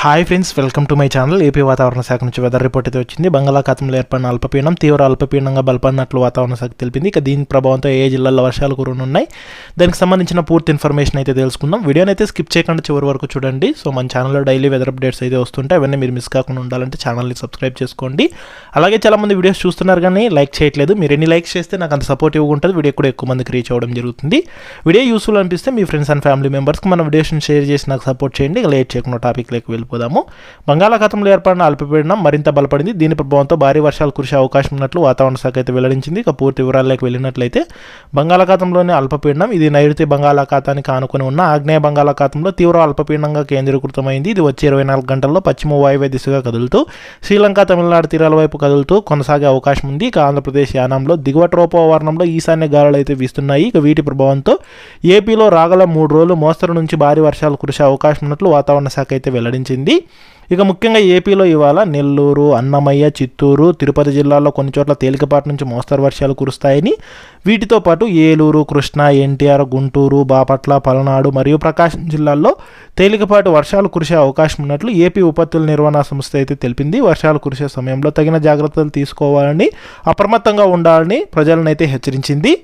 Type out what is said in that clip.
Hi friends welcome to my channel AP వాతావరణ శాఖ నుంచి వెదర్ రిపోర్ట్ అయితే వచ్చింది. బంగాళాఖాతంలో ఏర్పడిన అల్పపీడనం తీవ్ర అల్పపీడనంగా బలపడినట్లు వాతావరణ శాఖ తెలిపింది. ఇక దీని ప్రభావంతో ఏ జిల్లాల్లో వర్షాలు కురనున్నాయి? దానికి సంబంధించిన పూర్తి ఇన్ఫర్మేషన్ అయితే తెలుసుకుందాం. వీడియోని అయితే స్కిప్ చేయకుండా చివరి వరకు చూడండి. సో మన ఛానల్లో డైలీ వెదర్ అప్డేట్స్ అయితే వస్తుంటాయి. అవన్నీ మీరు మిస్ కాకుండా ఉండాలంటే ఛానల్ని సబ్స్క్రైబ్ చేసుకోండి. అలాగే చాలామంది వీడియోస్ చూస్తున్నారు కానీ లైక్ చేయట్లేదు. మీరు ఎన్ని లైక్స్ చేస్తే నాకు అంత సపోర్టివ్గా ఉంటుంది. వీడియో కూడా ఎక్కువ మందికి రీచ్ అవ్వడం జరుగుతుంది. వీడియో యూస్ఫుల్ అనిపిస్తే మీ ఫ్రెండ్స్ అండ్ ఫ్యామిలీ మెంబర్స్కి మన వీడియోస్ని షేర్ చేసి నాకు సపోర్ట్ చేయండి. లేట్ చేయకుండా టాపిక్లోకి వెళ్ళిపోదాము బంగాళాఖాతంలో ఏర్పడిన అల్పపీడనం మరింత బలపడింది. దీని ప్రభావంతో భారీ వర్షాలు కురిసే అవకాశం ఉన్నట్లు వాతావరణ శాఖ అయితే వెల్లడించింది. ఇక పూర్తి వివరాల్లోకి వెళ్ళినట్లయితే బంగాళాఖాతంలోని అల్పపీడనం ఇది నైరుతి బంగాళాఖాతానికి ఆనుకుని ఉన్న ఆగ్నేయ బంగాళాఖాతంలో తీవ్ర అల్పపీడనంగా కేంద్రీకృతమైంది. ఇది వచ్చే ఇరవై నాలుగు గంటల్లో పశ్చిమ వాయువ్య దిశగా కదులుతూ శ్రీలంక తమిళనాడు తీరాల వైపు కదులుతూ కొనసాగే అవకాశం ఉంది. ఇక ఆంధ్రప్రదేశ్ యానంలో దిగువ ట్రోపోవర్ణంలో ఈశాన్య గాలులు అయితే వీస్తున్నాయి. ఇక వీటి ప్రభావంతో ఏపీలో రాగల మూడు రోజులు మోస్తరు నుంచి భారీ వర్షాలు కురిసే అవకాశం ఉన్నట్లు వాతావరణ శాఖ అయితే వెల్లడించింది. ఇక ముఖ్యంగా ఏపీలో ఇవాళ నెల్లూరు అన్నమయ్య చిత్తూరు తిరుపతి జిల్లాల్లో కొన్ని చోట్ల తేలికపాటి నుంచి మోస్తరు వర్షాలు కురుస్తాయని వీటితో పాటు ఏలూరు కృష్ణా ఎన్టీఆర్ గుంటూరు బాపట్ల పలనాడు మరియు ప్రకాశం జిల్లాల్లో తేలికపాటి వర్షాలు కురిసే అవకాశం ఉన్నట్లు ఏపీ విపత్తుల నిర్వహణ సంస్థ అయితే తెలిపింది. వర్షాలు కురిసే సమయంలో తగిన జాగ్రత్తలు తీసుకోవాలని అప్రమత్తంగా ఉండాలని ప్రజలను అయితే హెచ్చరించింది.